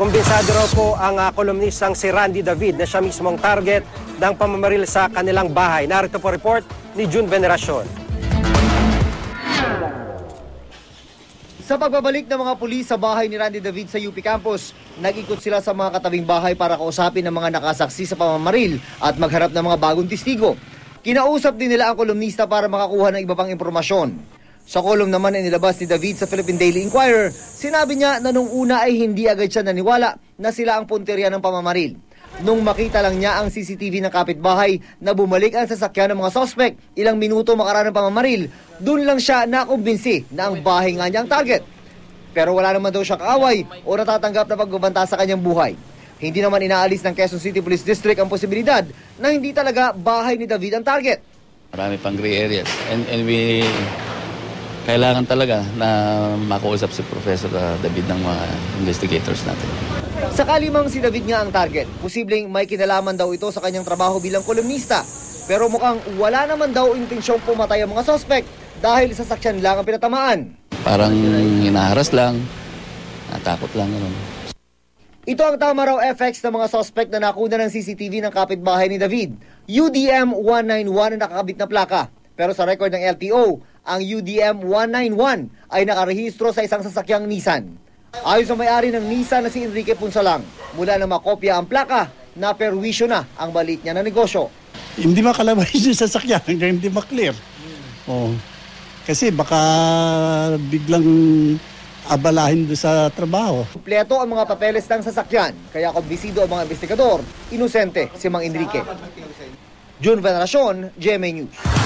Kumbensado raw po ang uh, kolumnistang si Randy David na siya mismo ang target ng pamamaril sa kanilang bahay. Narito po report ni June Veneracion. Sa pagbabalik ng mga pulis sa bahay ni Randy David sa UP Campus, nag-ikot sila sa mga katabing bahay para kausapin ang mga nakasaksi sa pamamaril at magharap ng mga bagong testigo. Kinausap din nila ang kolumnista para makakuha ng iba pang impormasyon. Sa kolum naman na nilabas ni David sa Philippine Daily Inquirer, sinabi niya na nung una ay hindi agad siya naniwala na sila ang punteriya ng pamamaril. Nung makita lang niya ang CCTV ng kapitbahay na bumalik ang sasakyan ng mga sospek ilang minuto makaraan ng pamamaril, dun lang siya nakumbinsi na ang bahay nga niya ang target. Pero wala naman daw siya kaaway o natatanggap na pagbabanta sa kanyang buhay. Hindi naman inaalis ng Quezon City Police District ang posibilidad na hindi talaga bahay ni David ang target. Marami pang gray areas. And, and we kailangan talaga na makausap si Professor uh, David ng mga investigators natin. Sakali mang si David nga ang target, posibleng may kinalaman daw ito sa kanyang trabaho bilang kolumnista. Pero mukhang wala naman daw intensyong pumatay ang mga sospek dahil sa sakyan lang ang pinatamaan. Parang hinaharas lang, natakot lang. Ano. Ito ang tama raw FX ng mga sospek na nakuna ng CCTV ng kapitbahay ni David. UDM 191 ang nakakabit na plaka. Pero sa record ng LTO, ang UDM 191 ay nakarehistro sa isang sasakyang Nissan. Ayon sa may-ari ng Nissan na si Enrique Punsalang, mula na makopya ang plaka, na perwisyo na ang balit niya na negosyo. Hindi makalabas yung sasakyan hanggang hindi maklear. Oh. Kasi baka biglang abalahin doon sa trabaho. Kumpleto ang mga papeles ng sasakyan, kaya kumbisido ang mga investigador, inosente si Mang Enrique. June Veneracion, GMA News.